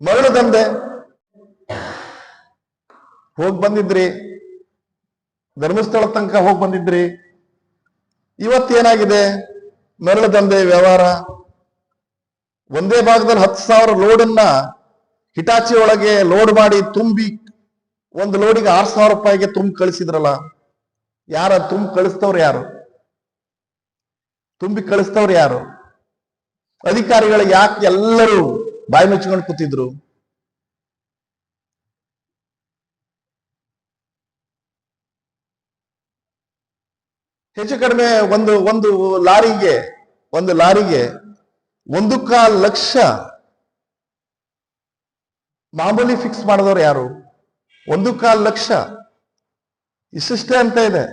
ಮರಳು ತಂದೆ, ಹೋಗಿ ಬಂದಿದ್ರಿ. ಧರ್ಮಸ್ಥಳ ತನಕ ಹೋಗಿ ಬಂದಿದ್ರಿ. ಇವತ್ತೇನಾಗಿದೆ ಮರಳು ದಂಧೆ ವ್ಯವಹಾರ. ಒಂದೇ ಭಾಗದಲ್ಲಿ ಹತ್ತು ಸಾವಿರ ಲೋಡನ್ನ ಹಿಟಾಚಿ ಒಳಗೆ ಲೋಡ್ ಮಾಡಿ ತುಂಬಿ ಒಂದು ಲೋಡಿಗೆ ಆರು ಸಾವಿರ ರೂಪಾಯಿಗೆ ತುಂಬ ಕಳಿಸಿದ್ರಲ್ಲ, ಯಾರ ತುಂಬ ಕಳಿಸ್ತವ್ರು ಯಾರು? ತುಂಬಿ ಕಳಿಸ್ತವ್ರು ಯಾರು? ಅಧಿಕಾರಿಗಳು ಯಾಕೆ ಎಲ್ಲರೂ ಬಾಯಿ ಮುಚ್ಕೊಂಡು ಕೂತಿದ್ರು. ಹೆಚ್ಚು ಕಡಿಮೆ ಒಂದು ಒಂದು ಲಾರಿಗೆ ಒಂದು ಲಾರಿಗೆ ಒಂದು ಕಾಲ್ ಲಕ್ಷ ಮಾಮೂಲಿ ಫಿಕ್ಸ್ ಮಾಡಿದವ್ರು ಯಾರು? ಒಂದು ಕಾಲ್ ಲಕ್ಷ. ಇಷ್ಟಿಷ್ಟೇ ಅಂತ ಇದೆ.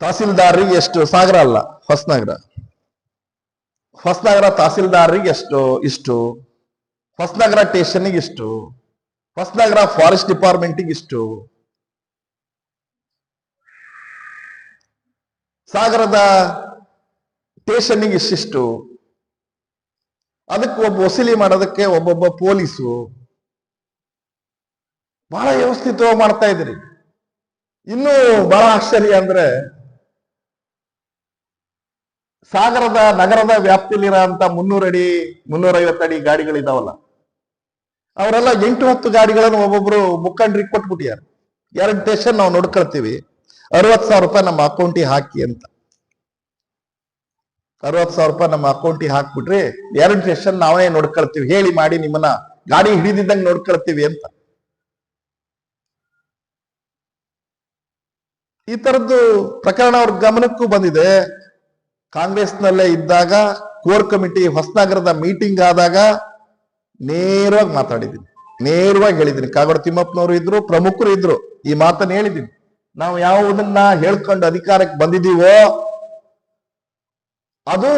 ತಹಸೀಲ್ದಾರ್ರಿಗೆ ಎಷ್ಟು ಸಾಗರ ಅಲ್ಲ, ಹೊಸನಗರ. ಹೊಸನಗರ ತಹಸೀಲ್ದಾರ್ರಿಗೆ ಎಷ್ಟು, ಇಷ್ಟು? ಹೊಸನಗರ ಸ್ಟೇಷನ್ಗೆ ಇಷ್ಟು? ಹೊಸನಗರ ಫಾರೆಸ್ಟ್ ಡಿಪಾರ್ಟ್ಮೆಂಟಿಗೆ ಇಷ್ಟು? ಸಾಗರದ ಸ್ಟೇಷನ್ನಿಗೆ ಇಷ್ಟಿಷ್ಟು? ಅದಕ್ಕೆ ಒಬ್ಬ ವಸೂಲಿ ಮಾಡೋದಕ್ಕೆ ಒಬ್ಬೊಬ್ಬ ಪೊಲೀಸು. ಬಹಳ ವ್ಯವಸ್ಥಿತವಾಗಿ ಮಾಡ್ತಾ ಇದ್ರಿ ಇನ್ನೂ ಬಹಳ ಆಶ್ಚರ್ಯ ಅಂದ್ರೆ ಸಾಗರದ ನಗರದ ವ್ಯಾಪ್ತಿಯಲ್ಲಿರೋಂತ ಮುನ್ನೂರ ಅಡಿ, ಮುನ್ನೂರ ಐವತ್ತು ಅಡಿ ಗಾಡಿಗಳಿದಾವಲ್ಲ. ಅವರೆಲ್ಲ ಎಂಟು, ಹತ್ತು ಗಾಡಿಗಳನ್ನು ಒಬ್ಬೊಬ್ರು ಮುಖಂಡ್ರಿಗೆ ಕೊಟ್ಬಿಟ್ಟಿದ್ದಾರೆ. ಎರಡು ಸ್ಟೇಷನ್ ನಾವು ನೋಡ್ಕೊಳ್ತೀವಿ. ಅರವತ್ ಸಾವಿರ ರೂಪಾಯಿ ನಮ್ಮ ಅಕೌಂಟಿಗೆ ಹಾಕಿ ಅಂತ. ಅರವತ್ ಸಾವಿರ ರೂಪಾಯಿ ನಮ್ಮ ಅಕೌಂಟಿಗೆ ಹಾಕ್ಬಿಟ್ರಿ ಎರಡು ಸ್ಟೇಷನ್ ನಾವೇ ನೋಡ್ಕೊಳ್ತೀವಿ. ಹೇಳಿ ಮಾಡಿ ನಿಮ್ಮನ್ನ ಗಾಡಿ ಹಿಡಿದಿದ್ದಂಗೆ ನೋಡ್ಕೊಳ್ತೀವಿ ಅಂತ. ಈ ತರದ್ದು ಪ್ರಕರಣ ಅವ್ರ ಗಮನಕ್ಕೂ ಬಂದಿದೆ. ಕಾಂಗ್ರೆಸ್ನಲ್ಲೇ ಇದ್ದಾಗ ಕೋರ್ ಕಮಿಟಿ ಹೊಸನಗರದ ಮೀಟಿಂಗ್ ಆದಾಗ ನೇರವಾಗಿ ಮಾತಾಡಿದ್ದೀನಿ. ನೇರವಾಗಿ ಹೇಳಿದ್ದೀನಿ. ಕಾಗೋಡು ತಿಮ್ಮಪ್ಪನವರು ಇದ್ರು, ಪ್ರಮುಖರು ಇದ್ರು. ಈ ಮಾತನ್ನ ಹೇಳಿದ್ದೀನಿ. ನಾವು ಯಾವುದನ್ನ ಹೇಳ್ಕೊಂಡು ಅಧಿಕಾರಕ್ಕೆ ಬಂದಿದ್ದೀವೋ, ಅದು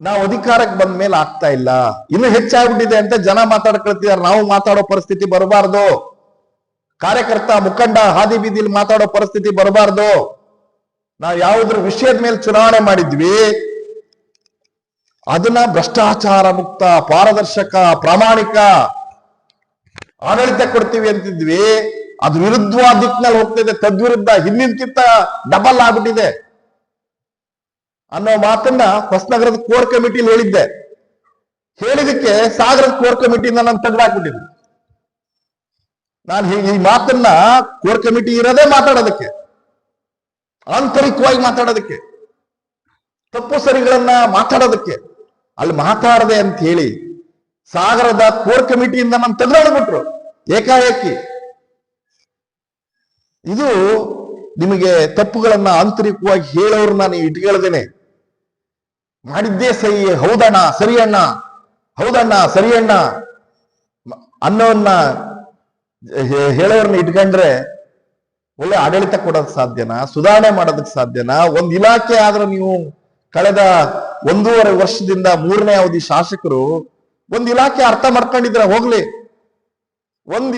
ನಾವು ಅಧಿಕಾರಕ್ಕೆ ಬಂದ ಮೇಲೆ ಆಗ್ತಾ ಇಲ್ಲ. ಇನ್ನು ಹೆಚ್ಚಾಗ್ಬಿಟ್ಟಿದೆ ಅಂತ ಜನ ಮಾತಾಡ್ಕೊಳ್ತಿದಾರೆ ನಾವು ಮಾತಾಡೋ ಪರಿಸ್ಥಿತಿ ಬರಬಾರ್ದು. ಕಾರ್ಯಕರ್ತ ಮುಖಂಡ ಹಾದಿ ಬೀದಿಲಿ ಮಾತಾಡೋ ಪರಿಸ್ಥಿತಿ ಬರಬಾರ್ದು. ನಾವು ಯಾವುದ್ರ ವಿಷಯದ ಮೇಲೆ ಚುನಾವಣೆ ಮಾಡಿದ್ವಿ, ಅದನ್ನ ಭ್ರಷ್ಟಾಚಾರ ಮುಕ್ತ, ಪಾರದರ್ಶಕ, ಪ್ರಾಮಾಣಿಕ ಆಡಳಿತ ಕೊಡ್ತೀವಿ ಅಂತಿದ್ವಿ. ಅದು ವಿರುದ್ಧವಾದ ದಿಕ್ಕಿನಲ್ಲಿ ಹೋಗ್ತಿದೆ, ತದ್ವಿರುದ್ಧ ಹಿಂದಿನಕ್ಕಿಂತ ಡಬಲ್ ಆಗ್ಬಿಟ್ಟಿದೆ ಅನ್ನೋ ಮಾತನ್ನ ಹೊಸನಗರದ ಕೋರ್ ಕಮಿಟಿಲಿ ಹೇಳಿದ್ದೆ. ಹೇಳಿದಕ್ಕೆ ಸಾಗರದ ಕೋರ್ ಕಮಿಟಿಯಿಂದ ನಾನು ತೆಗೆದಾಕ್ಬಿಟ್ಟಿದ್ದೆ ನಾನು ಈ ಮಾತನ್ನ ಕೋರ್ ಕಮಿಟಿ ಇರೋದೇ ಮಾತಾಡೋದಕ್ಕೆ. ಆಂತರಿಕವಾಗಿ ಮಾತಾಡೋದಕ್ಕೆ, ತಪ್ಪು ಸರಿಗಳನ್ನ ಮಾತಾಡೋದಕ್ಕೆ, ಅಲ್ಲಿ ಮಾತಾಡದೆ ಅಂತ ಹೇಳಿ ಸಾಗರದ ಕೋರ್ ಕಮಿಟಿಯಿಂದ ನಾನು ತೆಗೆದಾಡ್ಬಿಟ್ರು ಏಕಾಏಕಿ. ಇದು ನಿಮಗೆ ತಪ್ಪುಗಳನ್ನ ಆಂತರಿಕವಾಗಿ ಹೇಳೋರ್ನ ನೀವು ಇಟ್ಕೊಳ್ದೇನೆ ಮಾಡಿದ್ದೇ ಸರಿ, ಹೌದಣ್ಣ ಸರಿ ಅಣ್ಣ ಹೌದಣ್ಣ ಸರಿ ಅಣ್ಣ ಅನ್ನೋನ್ನ ಹೇಳೋರ್ನ ಇಟ್ಕೊಂಡ್ರೆ ಒಳ್ಳೆ ಆಡಳಿತ ಕೊಡೋದಕ್ಕೆ ಸಾಧ್ಯನಾ? ಸುಧಾರಣೆ ಮಾಡೋದಕ್ಕೆ ಸಾಧ್ಯನಾ? ಒಂದ್ ಇಲಾಖೆ ಆದ್ರೂ ನೀವು ಕಳೆದ ಒಂದೂವರೆ ವರ್ಷದಿಂದ ಮೂರನೇ ಅವಧಿ ಶಾಸಕರು ಒಂದ್ ಇಲಾಖೆ ಅರ್ಥ ಮಾಡ್ಕೊಂಡಿದ್ರೆ ಹೋಗ್ಲಿ. ಒಂದ್